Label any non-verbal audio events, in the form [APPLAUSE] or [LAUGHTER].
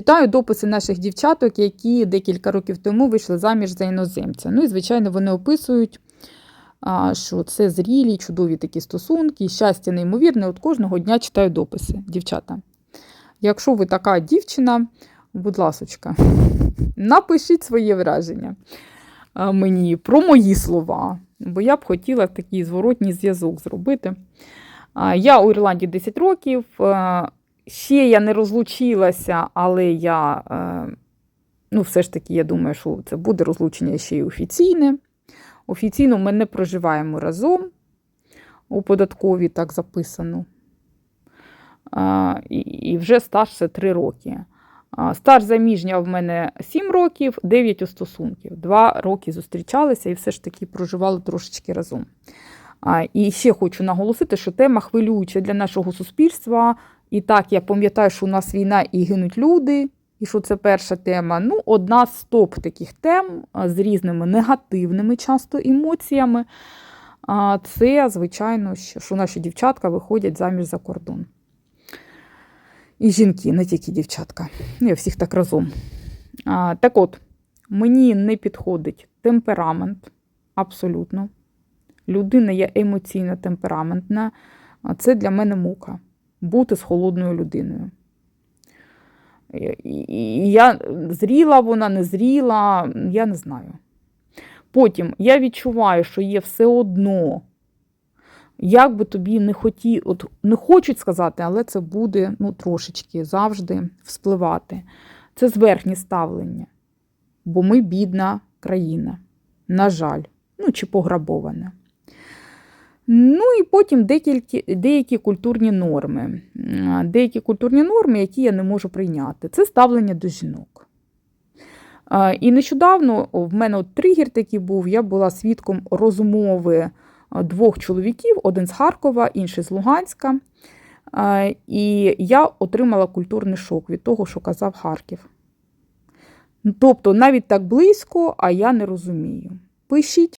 Читаю дописи наших дівчаток, які декілька років тому вийшли заміж за іноземця. Ну і, звичайно, вони описують, що це зрілі, чудові такі стосунки, щастя неймовірне. От кожного дня читаю дописи, дівчата. Якщо ви така дівчина, будь ласочка, [LAUGHS] напишіть своє враження мені про мої слова, бо я б хотіла такий зворотній зв'язок зробити. Я у Ірландії 10 років. Е, Ще я не розлучилася, але я, е, ну, все ж таки, я думаю, що це буде розлучення ще й офіційне. Офіційно ми не проживаємо разом. У податковій так записано. А, і, і вже стаж це 3 роки. А, стаж заміжня в мене 7 років, 9 у стосунків. 2 роки зустрічалися і все ж таки проживали трошечки разом. А, і ще хочу наголосити, що тема хвилююча для нашого суспільства. І так, я пам'ятаю, що у нас війна і гинуть люди, і що це перша тема. Ну, одна з топ таких тем з різними негативними часто емоціями. Це, звичайно, що наші дівчатка виходять заміж за кордон. І жінки, не тільки дівчатка. Ну, Я всіх так разом. Так от, мені не підходить темперамент абсолютно. Людина є емоційно темпераментна, це для мене мука бути з холодною людиною. Я зріла вона, не зріла, я не знаю. Потім я відчуваю, що є все одно, як би тобі не хоті, от не хочуть сказати, але це буде ну, трошечки завжди вспливати. Це зверхнє ставлення. Бо ми бідна країна, на жаль, ну чи пограбована. Ну і потім деякі, деякі культурні норми. Деякі культурні норми, які я не можу прийняти. Це ставлення до жінок. І нещодавно в мене от тригер такий був, я була свідком розмови двох чоловіків, один з Харкова, інший з Луганська. І я отримала культурний шок від того, що казав Харків. Тобто навіть так близько, а я не розумію. Пишіть.